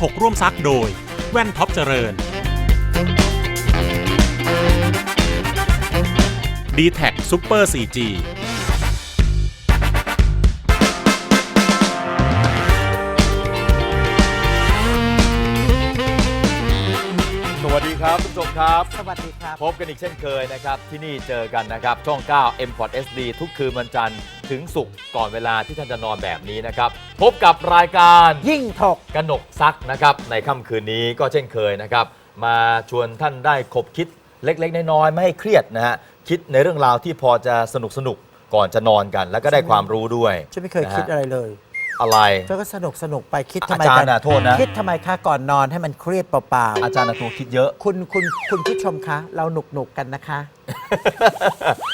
ถกร่วมซักโดย แว่นท็อปเจริญ d t แท็กซูเปอร์ 4G วัสดีครับทุกผู้ชมครับ สวัสดีครับ พบกันอีกเช่นเคยนะครับ ที่นี่เจอกันนะครับ ช่อง 9 m p o r t SD ทุกคืนวันจันทร์ถึงศุกร์ก่อนเวลาที่ท่านจะนอนแบบนี้นะครับ พบกับรายการยิ่งถกกนกซักนะครับ ในค่ำคืนนี้ก็เช่นเคยนะครับ มาชวนท่านได้คบคิดเล็ก ๆ น้อยๆไม่ให้เครียดนะฮะคิดในเรื่องราวที่พอจะสนุกสนุกๆก่อนจะนอนกัน แล้วก็ได้ความรู้ด้วยฉันไม่เคยคิดอะไรเลย อะไรเธอก็สนุกสนุกไปคิดทำอาไมจารกัย์น่ะโทษนะ คิดทำไมคะก่อนนอนให้มันเครียดเปล่าอาจารย์น่ะตัวคิดเยอะ ๆ คุณคุณคุณผู้ชมคะ เราหนุกหนุกๆกันนะคะ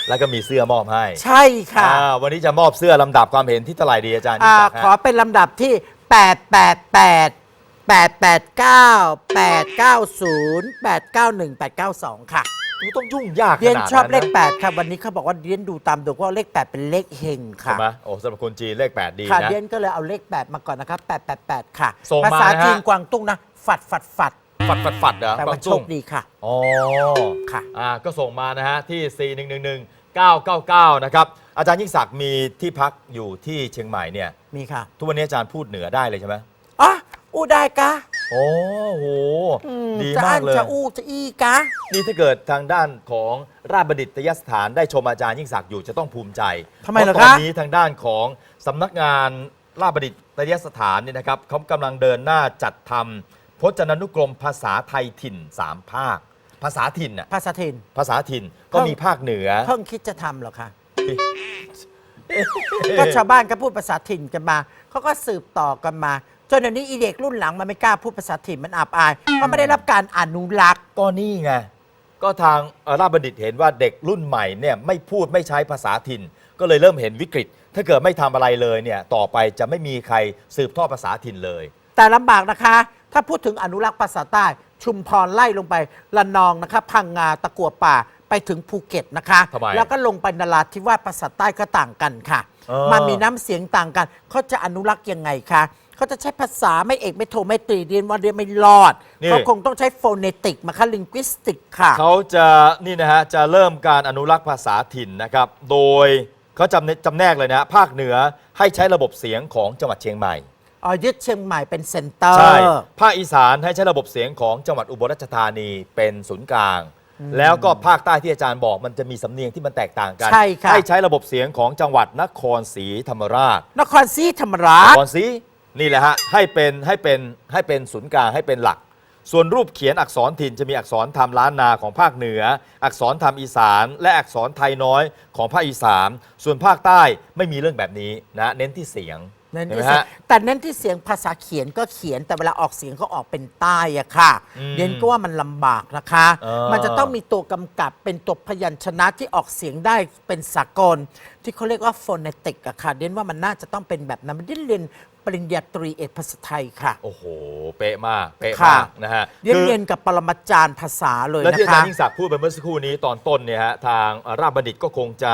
แล้วก็มีเสื้อมอบให้ใช่ค่ะอ่าวันนี้จะมอบเสื้อลำดับความเห็นที่เท่าไหร่ดีอาจารย์อ่ายิ่งศักดิ์ขอฮะเป็นลำดับที่ 888 889 890 891 892 ค่ะ มันต้องยุ่งยากขเรียนนาดชอบเลขนั้นนะ8ค่ะวันนี้เขาบอกว่าเรียนดูตามดูว่าเลข8เป็นเลขเฮงใช่ค่ะไหมโอ้สำหรับคนจีนเลข 8 ดีค่ะนะ เรียนก็เลยเอาเลข8มาก่อนนะครับ888ค่ะ ส่งมาภาษานะฮะ จีนกวางตุ้งนะฝัดฝัดฝัดฝัดฝัดฝัดเหรอแปลกวาว่างโชตุ้คงดีค่ะอ๋อ ค่ะ อ่าก็ส่งมานะฮะ ที่ 4 1 1 1 9 9 9 นะครับ อาจารย์ยิ่งศักดิ์มีที่พักอยู่ที่เชียงใหม่เนี่ย มีค่ะทุกวันนี้อาจารย์พูดเหนือได้เลยใช่ไหม อ๋ออู้ได้กะ โอ้โห อืมดีจะมาอักนเลย จะอู้จะอีกะ นี่ถ้าเกิดทางด้านของราชบัณฑิตยสถานได้ชมอาจารย์ยิ่งศักดิ์อยู่จะต้องภูมิใจทำไมเหรอเพราะตคะอนนี้ทางด้านของสำนักงานราชบัณฑิตยสถานเนี่ยนะครับเขากำลังเดินหน้าจัดทำพจนานุกรมภาษาไทยถิ่น3ภาค ภาษาถิ่นน่ะภาษาถิ่น ภาษาถิ่นก็มีภาคเหนือ เพิ่งคิดจะทำเหรอคะก็ชาวบ้านก็พูดภาษาถิ่นกันมาเขาก็สืบต่อกันมา จนเดี๋ยวนี้อีเด็กรุ่นหลังมันไม่กล้าพูดภาษาถิ่นมันอับอายเพราะไม่ได้รับการอนุรักษ์ ก็นี่ไง ก็ทางเอ่อราชบัณฑิตเห็นว่าเด็กรุ่นใหม่เนี่ยไม่พูดไม่ใช้ภาษาถิ่น ก็เลยเริ่มเห็นวิกฤต ถ้าเกิดไม่ทำอะไรเลยเนี่ยต่อไปจะไม่มีใครสืบทอดภาษาถิ่นเลย แต่ลำบากนะคะ ถ้าพูดถึงอนุรักษ์ภาษาใต้ ชุมพรไล่ลงไปละนองนะคะ พังงาตะกัวป่าไปถึงภูเก็ตนะคะ ทำไมแล้วก็ลงไปนราธิวาสภาษาใต้ก็ต่างกันค่ะ เออ มันมีน้ำเสียงต่างกันเขาจะอนุรักษ์ยังไงคะ เขาจะใช้ภาษาไม่เอกไม่โทไม่ตรีเรียนว่าเรียนไม่รอด นี่ เขาคงต้องใช้โฟเนติกมาค่ะลิงกิสติกค่ะ เขาจะนี่นะฮะจะเริ่มการอนุรักษ์ภาษาถิ่นนะครับ โดยเขาจำเนจำแนกเลยนะภาคเหนือให้ใช้ระบบเสียงของจังหวัดเชียงใหม่ อ๋อยึดเชียงใหม่เป็นเซ็นเตอร์ ใช่ ภาคอีสานให้ใช้ระบบเสียงของจังหวัดอุบลราชธานีเป็นศูนย์กลาง แล้วก็ภาคใต้ที่อาจารย์บอกมันจะมีสำเนียงที่มันแตกต่างกันใช่ค่ะให้ใช้ระบบเสียงของจังหวัดนครศรีธรรมราชนครศรีธรรมรานชครศรี นี่แหละฮะให้เป็นให้เป็นให้เป็นศูนย์กลางให้เป็นหลัก ส่วนรูปเขียนอักษรถิ่นจะมีอักษรธรรมล้านนาของภาคเหนือ อักษรธรรมอีสาน และอักษรไทยน้อยของภาคอีสานส่วนภาคใต้ไม่มีเรื่องแบบนี้นะเน้นที่เสียง เน้นเห็นที่ไหมเสียงฮะแต่เน้นที่เสียงภาษาเขียนก็เขียนแต่เวลาออกเสียงก็ออกเป็นใต้อะค่ะอืมเรียนก็ว่ามันลำบากนะคะ เออ มันจะต้องมีตัวกำกับเป็นตัวพยัญชนะที่ออกเสียงได้เป็นสากล ที่เขาเรียกว่าโฟเนติกอะค่ะเรียนว่ามันน่าจะต้องเป็นแบบนั้นมันได้เรียนปริญญาตรีเอกภาษาไทยค่ะ โอ้โห เป๊ะมาก เป๊ะค่ะ มากนะฮะเรียนคือเรียนกับปรมาจารย์ภาษาเลยและนะที่อาจาคะรย์ยิ่งศักดิ์พูดไปเมื่อสักครู่นี้ตอนต้นเนี่ยฮะทางเอ่อราชบัณฑิตก็คงจะ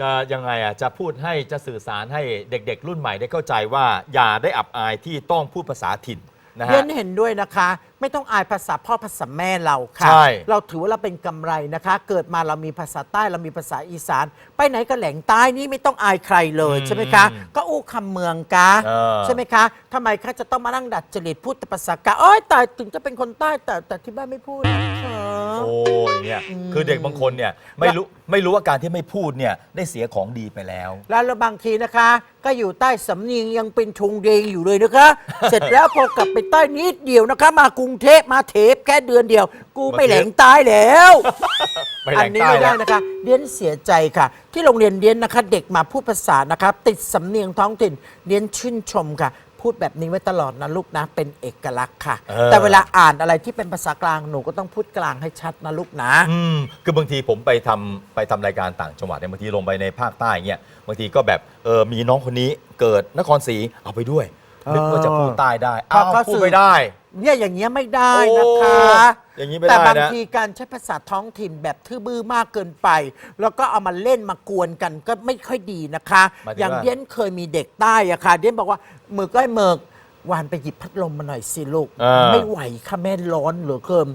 จะยังไงอะจะพูดให้จะสื่อสารให้เด็ก ๆ รุ่นใหม่ได้เข้าใจว่า อย่าได้อับอายที่ต้องพูดภาษาถิ่น นะเรียฮะนเห็นด้วยนะคะ ไม่ต้องอายภาษาพ่อภาษาแม่เราค่ะ ใช่ เราถือว่าเราเป็นกำไรนะคะ เกิดมาเรามีภาษาใต้เรามีภาษาอีสาน ไปไหนก็แหล่งใต้นี่ไม่ต้องอายใครเลยใช่ไหมคะ ก็อู้คำเมืองกาเออ ใช่ไหมคะทำไมคะจะต้องมานั่งดัดจริตพูดแต่ภาษากาโอ้ยตายถึงจะเป็นคนใต้แต่แต่ที่บ้านไม่พูดนะคะ โอ้ยเนี่ยอืมคือเด็กบางคนเนี่ยไม่รู้ไม่รู้ว่าการที่ไม่พูดเนี่ยได้เสียของดีไปแล้ว แล้วบางทีนะคะก็อยู่ใต้สำเนียงยังเป็นชงเดงอยู่เลยนะคะ เสร็จแล้วพอกลับไปใต้นิดเดียวนะคะ มากรุงเทพมาเทปแค่เดือนเดียว กูไม่แหลงใต้แล้ว ไม่แหอัล่งนี้ใต้ไม่ได้แล้ว นะคะเรียนเสียใจค่ะ ที่โรงเรียนเรียนนะคะ เด็กมาพูดภาษานะคะ ติดสำเนียงท้องถิ่นเรียนชื่นชมค่ะ พูดแบบนี้ไว้ตลอดนะลูกนะ เป็นเอกลักษณ์ค่ะ เออ แต่เวลาอ่านอะไรที่เป็นภาษากลางหนูก็ต้องพูดกลางให้ชัดนะลูกนะ อืมคือบางทีผมไปทำไปทำรายการต่างจังหวัดเนี่ยบางทีลงไปในภาคใต้เงี้ยบางทีก็แบบเออมีน้องคนนี้เกิดนครศรีเอาไปด้วย นึกว่าจะพูดใต้ได้เพราะอ้าวเขาพูดสื่อไม่ได้ เนี่ยอย่างเงี้ยไม่ได้นะคะ โอ้อย่างนี้ไม่ได้แต่บางนะทีการใช้ภาษาท้องถิ่นแบบทื่อบื้อมากเกินไป แล้วก็เอามาเล่นมากวนกันก็ไม่ค่อยดีนะคะ หมายถึงอย่างว่าเดียนเคยมีเด็กใต้อะค่ะเดียนบอกว่ามือก็ให้เมิกวานไปหยิบพัดลมมาหน่อยสิลูก อ่า ไม่ไหวค่ะแม่ร้อนเหลือเกิน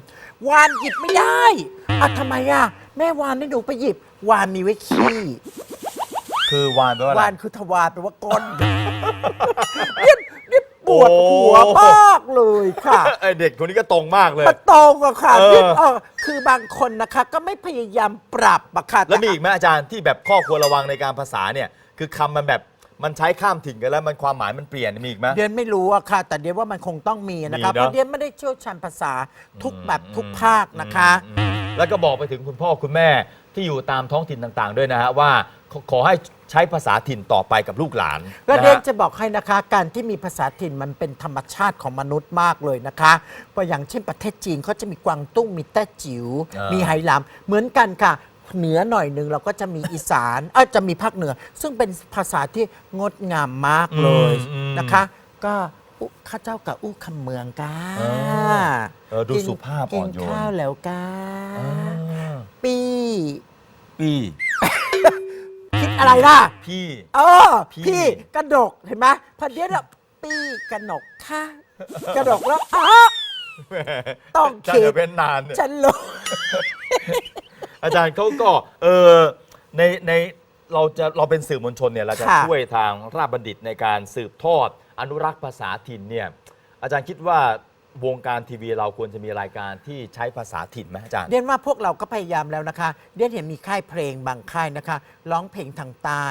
วานหยิบไม่ได้อะทำไมอะแม่วานให้หนูไปหยิบวานมีไว้ขี้ คือวานแปลว่าอะไร วานคือทวารแปลว่าก้น เนี่ยเนี่ยป วดหัวโอ้มากเลยค่ะ ไอเด็กคนนี้ก็ตรงมากเลย มันตรงอะค่ะเออนี่เออคือบางคนนะคะ ก็ไม่พยายามปรับอะค่ะแล้วมีต่อีกไหมอาจารย์ที่แบบข้อควรระวังในการภาษาเนี่ย คือคำมันแบบมันใช้ข้ามถิ่นกันแล้วมันความหมายมันเปลี่ยนมีอีกไหม เดียนไม่รู้อะค่ะ แต่เดียนว่ามันคงต้องมีนะคะมีเนอะ เพราะเดียนไม่ได้เชี่ยวชาญภาษาทุกแบบทุกภาคนะคะ อืมแล้วก็บอกไปถึงคุณพ่อคุณแม่ที่อยู่ตามท้องถิ่นต่างๆ ด้วยนะฮะว่าขอขอให้ใช้ภาษาถิ่นต่อไปกับลูกหลานแล้วนะเดียนฮะจะบอกให้นะคะ การที่มีภาษาถิ่นมันเป็นธรรมชาติของมนุษย์มากเลยนะคะเพราะอย่างเช่นประเทศจีนเขาจะมีกวางตุ้งมีแต้จิ๋วอ่ามีมีไหหลำเหมือนกันค่ะ เหนือหน่อยหนึ่งเราก็จะมีอีสานเออจะมีภาคเหนือ ซึ่งเป็นภาษาที่งดงามมากเลยอืมนะคะ ก็อุข้าเจ้ากับอู้คำเมืองกาเออเออดูกินสุภาพอ่อนโยนกินข้าวแล้วกาอ่าปีพี่คิด อะไรล่ะ พี่ เออ พี่ พี่กระดกเห็นไหมพอเดียวแบบปีกระหนกค่ะกระดกแล้วอ๋อต้องฉันคิด จะเป็นนานเนี่ยฉันรู้ อาจารย์เขาก็เออในในเราจะเราเป็นสื่อมวลชนเนี่ยเราจะค่ะช่วยทางราชบัณฑิตในการสืบทอดอนุรักษ์ภาษาถิ่นเนี่ยอาจารย์คิดว่า วงการทีวีเราควรจะมีรายการที่ใช้ภาษาถิ่นไหมอาจารย์เดียนว่าพวกเราก็พยายามแล้วนะคะเดียนเห็นมีค่ายเพลงบางค่ายนะคะ ร้องเพลงทางใต้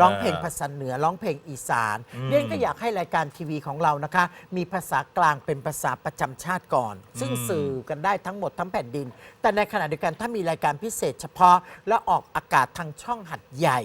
ร้องเพลงภาษาเหนือ ร้องเพลงอีสานอืมเดียนก็อยากให้รายการทีวีของเรานะคะ มีภาษากลางเป็นภาษาประจำชาติก่อน ซึ่งอืมสื่อกันได้ทั้งหมดทั้งแผ่นดิน แต่ในขณะเดียวกันถ้ามีรายการพิเศษเฉพาะ และออกอากาศทางช่องหัดใหญ่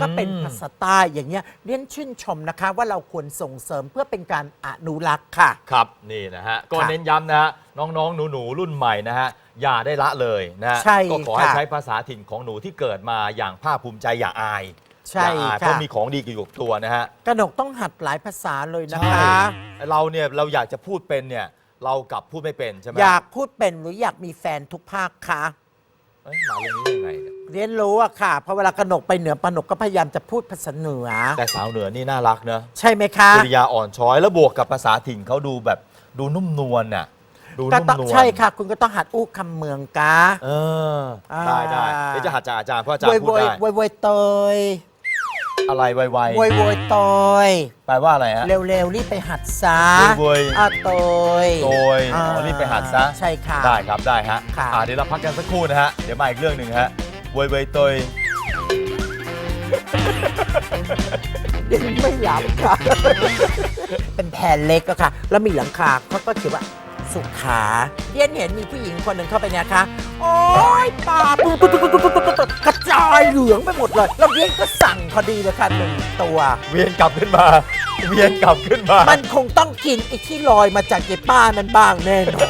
ก็เป็นภาษาใต้อย่างเงี้ยเดียนชื่นชมนะคะ ว่าเราควรส่งเสริมเพื่อเป็นการอนุรักษ์ค่ะ ครับนี่นะฮะก็ค่ะเน้นย้ำนะฮะน้องๆ หนูๆ รุ่นใหม่นะฮะอย่าได้ละเลยนะฮะใช่ก็ขอให้ค่ะ ใช้ภาษาถิ่นของหนูที่เกิดมาอย่างภาคภูมิใจอย่าอายใช่อย่าอายค่ะเพราะมีของดีอยู่กับตัวนะฮะ กระหนกต้องหัดหลายภาษาเลยนะใช่ คะ เราเนี่ยเราอยากจะพูดเป็นเนี่ยเรากลับพูดไม่เป็นใช่ไหมอยากพูดเป็นหรืออยากมีแฟนทุกภาคคะเอ้ยมาเรื่องนี้ยังไงเนี่ยเรียนรู้อะค่ะเพราะเวลากระหนกไปเหนือปะหนกก็พยายามจะพูดภาษาเหนือ แต่สาวเหนือนี่น่ารักเนอะใช่ไหมคะ กริยาอ่อนช้อยแล้วบวกกับภาษาถิ่นเขาดูแบบ ดูนุ่มนวลน่ะดูก็นุ่มต้องนวลใช่ค่ะ คุณก็ต้องหัดอู้คำเมืองกา เออได้ได้เดี๋ยวจะหัดจากอาจารย์เพราะอาจารโวยย์พูโวดยได้โวยโวยเตยอะไรไวโวยโวยเตยๆแปลว่าอะไรฮะ เร็วๆรีบไปหัดซะโวยโวยอะเตยโดยอ๋อรีบไปหัดซะ ใช่ค่ะ ได้ครับได้ฮะค่ะ อ่าเดี๋ยวเราพักกันสักครู่นะฮะ เดี๋ยวมาอีกเรื่องหนึ่งฮะเวยเวยเตยเดี๋ ยวไม่หลับค่ะ เป็นแผ่นเล็กอะค่ะ แล้วมีหลังคาเขาก็เขียนว่าสุขาเดียนเห็นมีผู้หญิงคนหนึ่งเข้าไปเนะคะ โอ๊ยปาตุ๊ตุ๊ตุ๊ตุ๊ตุ๊ตุ๊ตุ๊กระจายเหลืองไปหมดเลยแล้วเดียนก็สั่งพอดีเลยค่ะหนึ่งตัว เวียนกลับขึ้นมา เวียนกลับขึ้นมา มันคงต้องกินไอ้ที่ลอยมาจากเยป้านั้นบ้างแน่นอน